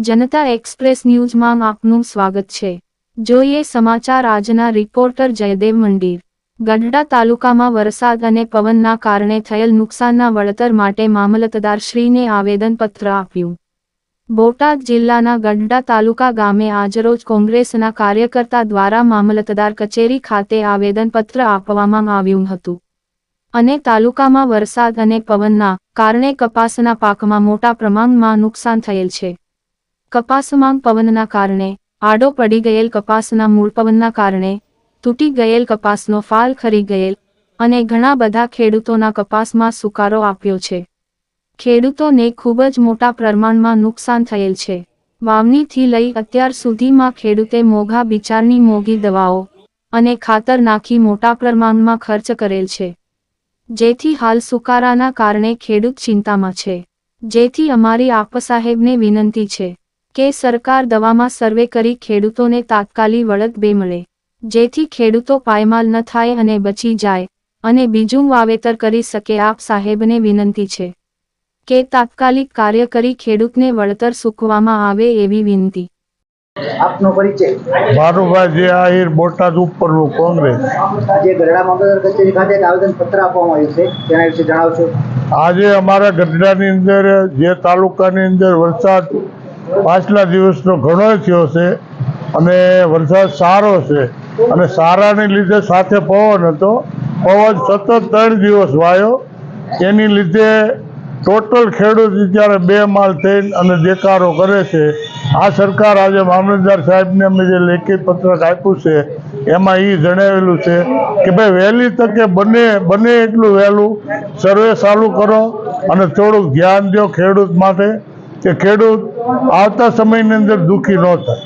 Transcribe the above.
જનતા express ન્યૂઝમાં આપનું સ્વાગત છે. જોઈએ સમાચાર આજના રિપોર્ટર જયદેવ મંડીર. ગઢડા તાલુકામાં વરસાદ અને પવનના કારણે થયેલ નુકસાનના વળતર માટે મામલતદારશ્રીને આવેદનપત્ર આપ્યું. બોટાદ જિલ્લાના ગઢડા તાલુકા ગામે આજરોજ કોંગ્રેસના કાર્યકર્તા દ્વારા મામલતદાર કચેરી ખાતે આવેદનપત્ર આપવામાં આવ્યું હતું. અને તાલુકામાં વરસાદ અને પવનના કારણે કપાસના પાકમાં મોટા પ્રમાણમાં નુકસાન થયેલ છે. કપાસમાં પવનના કારણે, આડો પડી ગયેલ કપાસના મૂળ પવનના કારણે, તૂટી ગયેલ કપાસનો ફાલ ખરી ગયેલ, અને ઘણા બધા ખેડૂતોના કપાસમાં સુકારો આપ્યો છે. ખેડૂતોને ખૂબ જ મોટા પ્રમાણમાં નુકસાન થયેલ છે. વાવણીથી લઈ અત્યાર સુધીમાં ખેડૂતે મોઘા બિચારની મોંઘી દવાઓ અને ખાતર નાખી મોટા પ્રમાણમાં ખર્ચ કરેલ છે. જેથી હાલ સુકારાના કારણે ખેડૂત ચિંતામાં છે. જેથી અમારી આપ સાહેબને વિનંતી છે. કે સરકાર દવામાં સર્વે કરી ખેડૂતોને તાત્કાલિક વળત બે મળે. જેથી ખેડૂતો પાયમાલ ન થાય અને બચી જાય અને બીજું વાવેતર કરી શકે આપ સાહેબને વિનંતી છે. કે તાત્કાલિક કાર્ય કરી ખેડૂતને વળતર સૂકવામાં આવે એવી વિનંતી. આપનો પરિચય. ભાનુભાઈ આહિર બોટાદ ઉપરનું કોંગ્રેસ. આજે ગરડા મામલતદાર કચેરી ખાતે આવેદન પત્ર આપવામાં આવ્યું છે. તેના વિશે જણાવશો? આજે અમારા ગઢડાની અંદર જે તાલુકાની અંદર વરસાદ પાછલા દિવસનો ઘણો થયો છે અને વરસાદ સારો છે. અને સારાને લીધે સાથે પવન હતો. પવન સતત ત્રણ દિવસ વાયો. એની લીધે ટોટલ ખેડૂત જ્યારે બે માલ થઈને અને દેકારો કરે છે, આ સરકાર આજે મામલતદાર સાહેબને અમે જે લેખિત પત્રક આપ્યું છે, એમાં એ જણાવેલું છે કે ભાઈ વહેલી તકે બને બને એટલું વહેલું, સર્વે ચાલુ કરો અને થોડુંક ધ્યાન દો ખેડૂત માટે. કે ખેડૂત આવતા સમયની અંદર દુઃખી ન થાય.